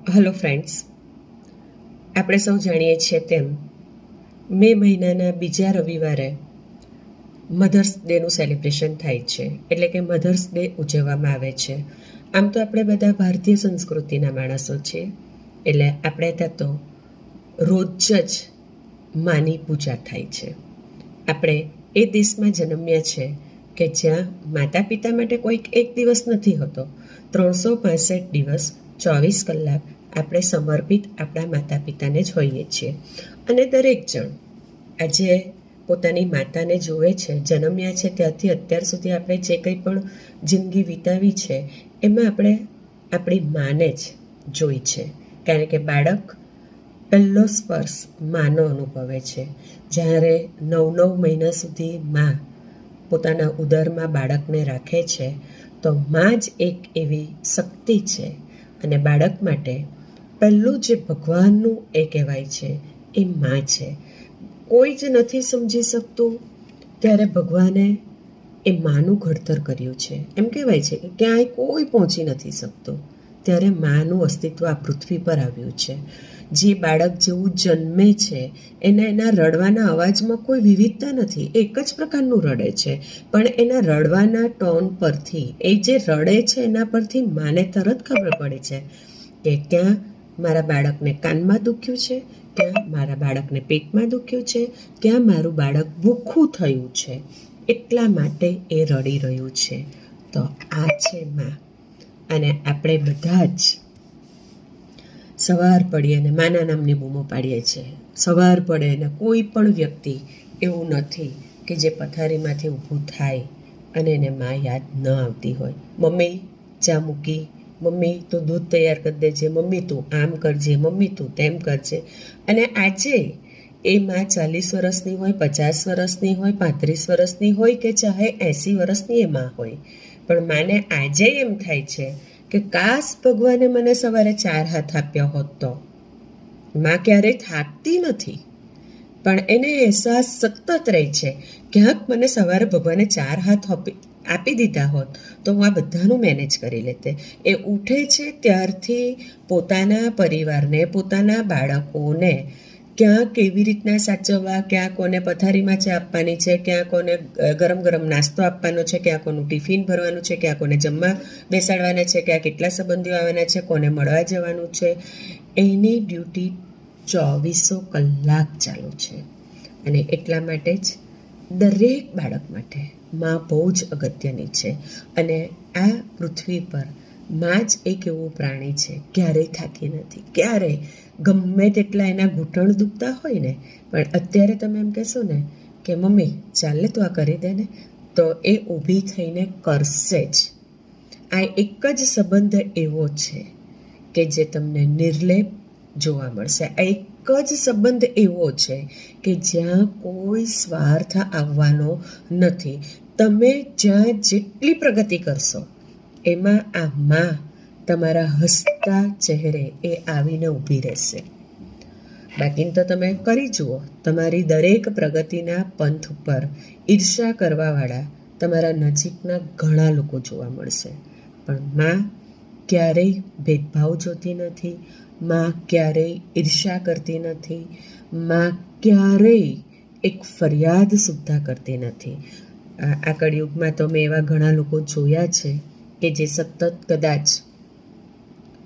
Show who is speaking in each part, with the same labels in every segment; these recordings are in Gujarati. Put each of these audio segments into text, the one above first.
Speaker 1: હલો ફ્રેન્ડ્સ આપણે સૌ જાણીએ છીએ તેમ, મે મહિનાના બીજા રવિવારે મધર્સ ડેનું સેલિબ્રેશન થાય છે. એટલે કે મધર્સ ડે ઉજવવામાં આવે છે. આમ તો આપણે બધા ભારતીય સંસ્કૃતિના માણસો છીએ. એટલે આપણે ત્યાં તો રોજ જ માની પૂજા થાય છે. આપણે એ દેશમાં જન્મ્યા છે કે જ્યાં માતા પિતા માટે કોઈક એક દિવસ નથી હોતો. ત્રણસો પાસઠ દિવસ ચોવીસ કલાક આપણે સમર્પિત આપણા માતા પિતાને જ હોઈએ છીએ. અને દરેક જણ આજે પોતાની માતાને જોવે છે, જન્મ્યા છે ત્યારથી અત્યાર સુધી આપણે જે કંઈ પણ જિંદગી વિતાવી છે, એમાં આપણે આપણી માને જ જોઈ છે. કારણ કે બાળક પહેલો સ્પર્શ માનો અનુભવે છે. જ્યારે નવ નવ મહિના સુધી માં પોતાના ઉદરમાં બાળકને રાખે છે, તો માં જ એક એવી શક્તિ છે અને બાળક માટે પહેલું જે ભગવાનનું એ કહેવાય છે, એ માં છે. કોઈ જ નથી સમજી શકતું ત્યારે ભગવાને એ માનું ઘડતર કર્યું છે. એમ કહેવાય છે કે ક્યાંય કોઈ પહોંચી નથી શકતું. ત્યારે માનું અસ્તિત્વ આ પૃથ્વી પર આવ્યું છે. જે બાળક જેવું જન્મે છે, એના એના રડવાના અવાજમાં કોઈ વિવિધતા નથી, એક જ પ્રકારનું રડે છે. પણ એના રડવાના ટોન પરથી, એ જે રડે છે એના પરથી માને તરત ખબર પડે છે કે ક્યાં મારા બાળકને કાનમાં દુખ્યું છે, ક્યાં મારા બાળકને પેટમાં દુખ્યું છે, ક્યાં મારું બાળક ભૂખું થયું છે. એટલા માટે એ રડી રહ્યું છે. તો આ છે માં. અને આપણે બધા જ સવાર પડીએ અને માના નામની બૂમો પાડીએ છીએ. સવાર પડે અને કોઈ પણ વ્યક્તિ એવું નથી કે જે પથારીમાંથી ઊભું થાય અને એને માં યાદ ન આવતી હોય. મમ્મી, ચા મૂકી. મમ્મી, તું દૂધ તૈયાર કરી દેજે. મમ્મી, તું આમ કરજે. મમ્મી, તું તેમ કરજે. અને આજે એ માં ચાલીસ વર્ષની હોય, પચાસ વર્ષની હોય, પાંત્રીસ વર્ષની હોય કે ચાહે એંસી વર્ષની એ માં હોય. પણ માને આજે એમ થાય છે કે કાશ ભગવાને મને સવારે ચાર હાથ આપ્યા હોત તો? માં ક્યારેય થાકતી નથી. પણ એને અહેસાસ સતત રહે છે ક્યાંક મને સવારે ભગવાને ચાર હાથ આપી આપી દીધા હોત તો હું આ બધાનું મેનેજ કરી લેતે. એ ઉઠે છે ત્યારથી પોતાના પરિવારને, પોતાના બાળકોને ક્યાં કેવી રીતના સાચવવા, ક્યાં કોને પથારીમાં ચા આપવાની છે, ક્યાં કોને ગરમ ગરમ નાસ્તો આપવાનો છે, ક્યાં કોનું ટિફિન ભરવાનું છે, ક્યાં કોને જમવા બેસાડવાના છે, ક્યાં કેટલા સંબંધીઓ આવવાના છે, કોને મળવા જવાનું છે. એની ડ્યુટી ચોવીસો કલાક ચાલુ છે. અને એટલા માટે જ દરેક બાળક માટે માં બહુ જ અગત્યની છે. અને આ પૃથ્વી પર માં જ એક એવું પ્રાણી છે. ક્યારેય થાકી નથી. ક્યારેય. ગમે તેટલા એના ઘૂંટણ દુખતા હોય ને, પણ અત્યારે તમે એમ કહેશો ને કે, મમ્મી ચાલે તું આ કરી દે ને, તો એ ઊભી થઈને કરશે જ. આ એક જ સંબંધ એવો છે કે જે તમને નિર્લેપ જોવા મળશે. આ એક જ સંબંધ એવો છે કે જ્યાં કોઈ સ્વાર્થ આવવાનો નથી. તમે જ્યાં જેટલી પ્રગતિ કરશો એમાં આ માં તમારા હસતા ચહેરે એ આવીને ઊભી રહેશે. બાકીને તો તમે કરી જુઓ, તમારી દરેક પ્રગતિના પંથ ઉપર ઈર્ષા કરવાવાળા તમારા નજીકના ઘણા લોકો જોવા મળશે. પણ માં ક્યારેય ભેદભાવ જોતી નથી, માં ક્યારેય ઈર્ષા કરતી નથી, માં ક્યારેય એક ફરિયાદ સુદ્ધા કરતી નથી. આ કળિયુગમાં તો મેં એવા ઘણા લોકો જોયા છે કે જે સતત કદાચ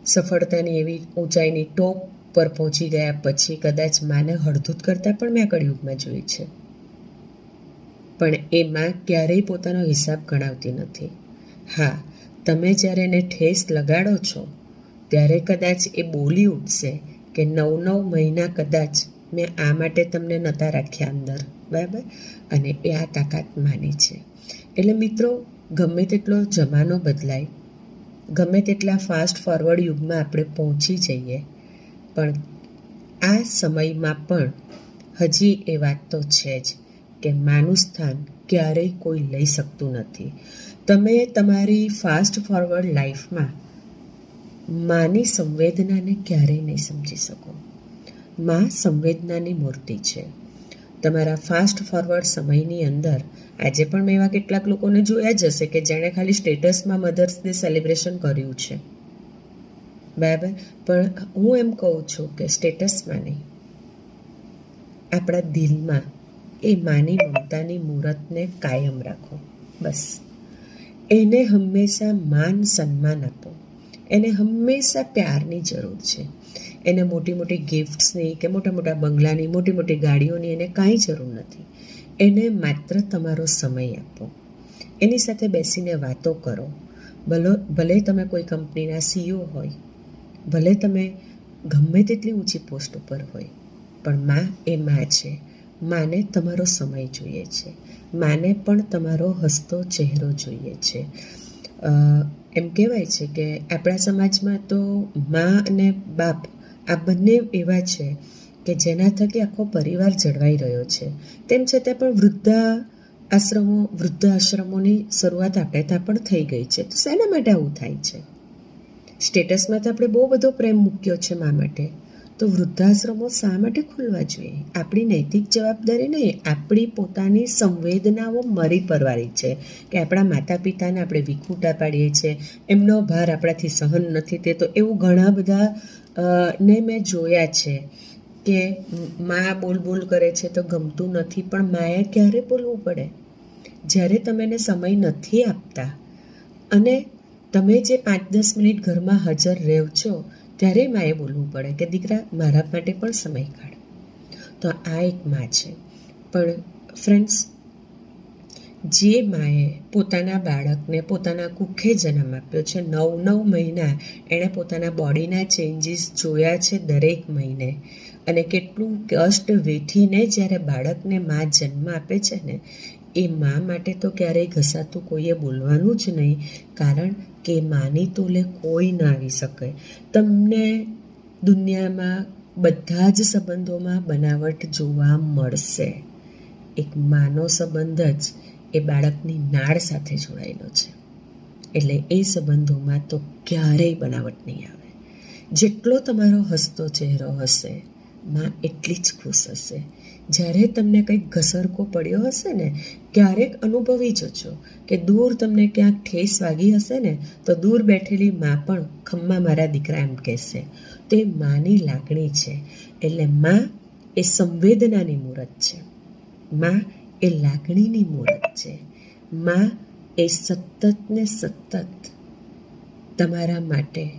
Speaker 1: સફળતાની એવી ઊંચાઈની ટોપ પર પહોંચી ગયા પછી કદાચ માને હળધૂત કરતાં પણ મેં કળિયુગમાં જોઈ છે. પણ એ માં ક્યારેય પોતાનો હિસાબ ગણાવતી નથી. હા, તમે જ્યારે એને ઠેસ લગાડો છો, ત્યારે કદાચ એ બોલી ઉઠશે કે નવ નવ મહિના કદાચ મેં આ માટે તમને નહોતા રાખ્યા અંદર, બરાબર? અને એ આ તાકાત માની છે. એટલે મિત્રો ગમે તેટલો જમાનો બદલાય, ગમે તેટલા ફાસ્ટ ફોરવર્ડ યુગમાં આપણે પહોંચી જઈએ, પણ આ સમયમાં પણ હજી એ વાત તો છે જ કે માનું સ્થાન ક્યારેય કોઈ લઈ શકતું નથી. તમે તમારી ફાસ્ટ ફોરવર્ડ લાઈફમાં માની સંવેદનાને ક્યારેય નહીં સમજી શકો. માં સંવેદનાની મૂર્તિ છે. તમારા ફાસ્ટ ફોરવર્ડ સમયની અંદર આજે પણ મેં એવા કેટલાક લોકોને જોયા જ હશે કે જેણે ખાલી સ્ટેટસમાં મધર્સ ડે સેલિબ્રેશન કર્યું છે. બરાબર? પણ હું એમ કહું છું કે સ્ટેટસમાં નહીં. આપણા દિલમાં એ માની મમતાની મૂર્તને કાયમ રાખો. બસ. એને હંમેશા માન સન્માન આપો. એને હંમેશા પ્યારની જરૂર છે. એને મોટી મોટી ગિફ્ટ્સની કે મોટા મોટા બંગલાની, મોટી મોટી ગાડીઓની એને કાંઈ જરૂર નથી. એને માત્ર તમારો સમય આપો. એની સાથે બેસીને વાતો કરો. ભલો, ભલે તમે કોઈ કંપનીના સીઈઓ હોય, ભલે તમે ગમે તેટલી ઊંચી પોસ્ટ ઉપર હોય, પણ માં એ માં છે. માને તમારો સમય જોઈએ છે. માને પણ તમારો હસતો ચહેરો જોઈએ છે. એમ કહેવાય છે કે આપણા સમાજમાં તો મા અને બાપ આ બંને એવા છે કે જેના થકી આખો પરિવાર જળવાઈ રહ્યો છે. તેમ છતાં પણ વૃદ્ધા આશ્રમો વૃદ્ધ આશ્રમોની શરૂઆત આપણે ત્યાં પણ થઈ ગઈ છે. તો શેના માટે આવું થાય છે? સ્ટેટસમાં તો આપણે બહુ બધો પ્રેમ મૂક્યો છે મા માટે. તો વૃદ્ધાશ્રમો શા માટે ખોલવા જોઈએ? આપણી નૈતિક જવાબદારી નહીં, આપણી પોતાની સંવેદનાઓ મરી પરવારી છે કે આપણા માતા પિતાને આપણે વિખૂટા પાડીએ છીએ એમનો ભાર આપણાથી સહન નથી થતો. એવું ઘણા બધા ને મેં જોયા છે કે મા બોલ બોલ કરે છે તો ગમતું નથી, પણ માએ ક્યારે બોલવું પડે? જ્યારે તમે એને સમય નથી આપતા અને તમે જે પાંચ દસ મિનિટ ઘરમાં હાજર રહેવ છો ત્યારે માએ બોલવું પડે કે, દીકરા, મારા માટે પણ સમય કાઢ. તો આ એક માં છે. પણ ફ્રેન્ડ્સ જે માએ પોતાના બાળકને પોતાના કુખે જન્મ આપ્યો છે, નવ નવ મહિના એણે પોતાના બોડીના ચેન્જીસ જોયા છે દરેક મહિને. અને કેટલું કષ્ટ વેઠીને જ્યારે બાળકને મા જન્મ આપે છે ને એ મા માટે તો ક્યારેય ઘસાતું કોઈએ બોલવાનું જ નહીં, કારણ કે માની તોલે કોઈ ના આવી શકે. તમને દુનિયામાં બધા જ સંબંધોમાં બનાવટ જોવા મળશે. એક માનો સંબંધ જ એ બાળકની નાળ સાથે જોડાયેલો છે. એટલે એ સંબંધોમાં તો ક્યારેય બનાવટ નહીં આવે. જેટલો તમારો હસતો ચહેરો હશે, માં એટલી જ ખુશ હશે. જ્યારે તમને કંઈક ઘસરકો પડ્યો હશે ને, ક્યારેક અનુભવી જજો કે દૂર તમને ક્યાંક ઠેસ વાગી હશે ને, તો દૂર બેઠેલી માં પણ ખમ્મા મારા દીકરા એમ કહેશે. તે માની લાગણી છે. એટલે માં એ સંવેદનાની મૂર્ત છે. માં એ લાગણીની મૂર્ત છે. માં એ સતત ને સતત તમારા માટે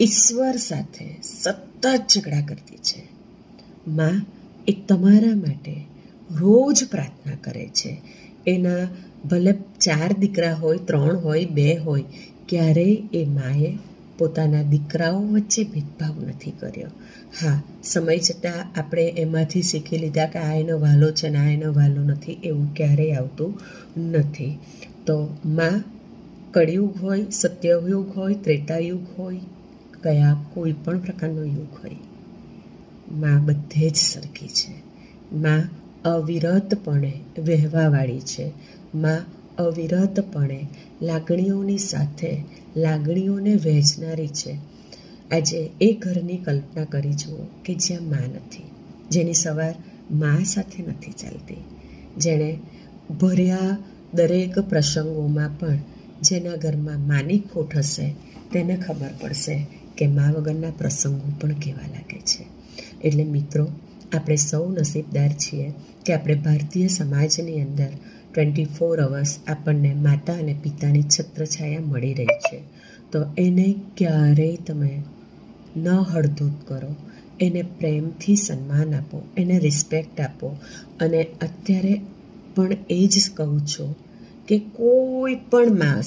Speaker 1: ઈશ્વર સાથે સતત ઝઘડા કરતી છે. માં એ તમારા માટે રોજ પ્રાર્થના કરે છે. એના ભલે ચાર દીકરા હોય, ત્રણ હોય, બે હોય, ક્યારેય એ માએ પોતાના દીકરાઓ વચ્ચે ભેદભાવ નથી કર્યો. હા, સમય જતાં આપણે એમાંથી શીખી લીધા કે આ એનો વાલો છે ને આ એનો વાલો નથી એવું ક્યારેય આવતું નથી. તો માં, કળિયુગ હોય, સત્યયુગ હોય, ત્રેતાયુગ હોય, કયા કોઈ પણ પ્રકારનો યુગ હોય માં બધે જ સરખી છે. માં અવિરતપણે વહેવાવાળી છે. માં અવિરતપણે લાગણીઓની સાથે લાગણીઓને વહેંચનારી છે. આજે એ ઘરની કલ્પના કરી જુઓ કે જ્યાં માં નથી, જેની સવારમાં સાથે નથી ચાલતી. જેણે ભર્યા દરેક પ્રસંગોમાં પણ જેના ઘરમાં માની ખોટ હશે તેને ખબર પડશે કે મા વગરના પ્રસંગો પણ કેવા લાગે એટલે મિત્રો, આપણે સૌ નસીબદાર છીએ કે આપણે ભારતીય સમાજની અંદર ટ્વેન્ટી ફોર અવર્સ આપણને માતા અને પિતાની છત્રછાયા મળી રહી છે. તો એને ક્યારેય તમે ન હળધૂત કરો. એને પ્રેમથી સન્માન આપો, એને રિસ્પેક્ટ આપો. અને અત્યારે પણ એ જ કહું છું કે કોઈ પણ માં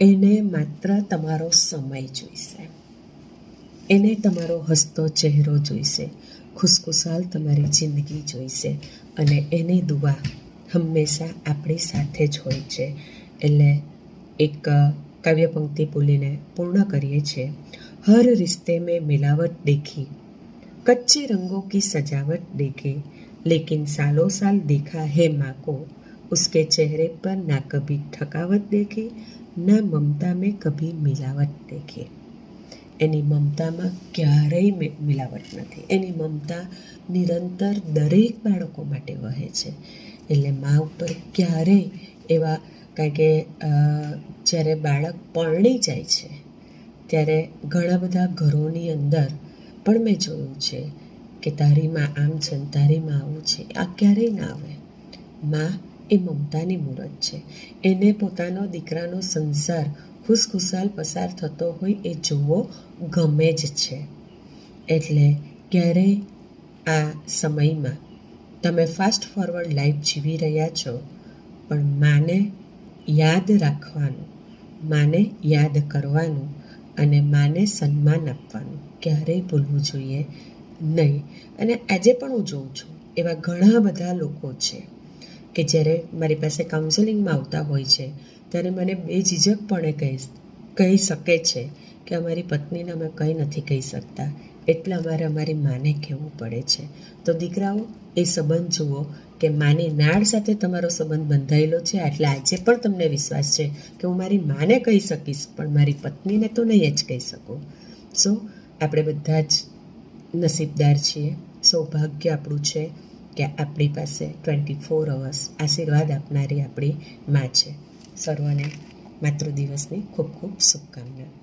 Speaker 1: એને માત્ર તમારો સમય જોઈશે. એને તમારો હસતો ચહેરો જોઈશે ખુશખુશાલ તમારી જિંદગી જોઈશે અને એની દુઆ હંમેશા આપણી સાથે જ હોય છે એટલે એક કાવ્ય પંક્તિ બોલીને પૂર્ણ કરીએ છીએ હર રિશ્તે મેં મિલાવટ દેખી कच्चे रंगों की सजावट देखे लेकिन सालों साल देखा है माँ को उसके चेहरे पर ना कभी थकावट देखी ना ममता में कभी मिलावट देखी એની મમતામાં ક્યારેય મિલાવટ નથી. એની મમતા નિરંતર દરેક બાળકો માટે વહે છે. એટલે મા ઉપર ક્યારેય એવા, કારણ કે જ્યારે બાળક પરણી જાય છે, ત્યારે ઘણા બધા ઘરોની અંદર પણ મેં જોયું છે કે તારી માં આમ છે તારી માં આવું છે. આ ક્યારેય ના આવે. માં એ મમતાની મૂરત છે. એને પોતાનો દીકરાનો સંસાર ખુશખુશાલ પસાર થતો હોય એ જોવો ગમે જ છે. એટલે ક્યારેય આ સમયમાં તમે ફાસ્ટ ફોરવર્ડ લાઈફ જીવી રહ્યા છો, પણ માને યાદ રાખવાનું, માને યાદ કરવાનું અને માને સન્માન આપવાનું ક્યારેય ભૂલવું જોઈએ નહીં. અને આજે પણ હું જોઉં છું, એવા ઘણા બધા લોકો છે કે જ્યારે મારી પાસે કાઉન્સેલિંગમાં આવતા હોય છે, ત્યારે મને બે ઝીઝકપણે કહી કહી શકે છે કે અમારી પત્નીને અમે કંઈ નથી કહી શકતા. એટલે અમારે અમારી માને કહેવું પડે છે. તો દીકરાઓ, એ સંબંધ જુઓ કે માની નાળ સાથે તમારો સંબંધ બંધાયેલો છે, એટલે આજે પણ તમને વિશ્વાસ છે કે હું મારી માને કહી શકીશ, પણ મારી પત્નીને તો નહીં જ કહી શકું. સો આપણે બધા જ નસીબદાર છીએ. સૌભાગ્ય આપણું છે. કે આપણી પાસે ટ્વેન્ટી ફોર અવર્સ આશીર્વાદ આપનારી આપણી મા છે. સર્વને માતૃ દિવસની ખૂબ ખૂબ શુભકામના.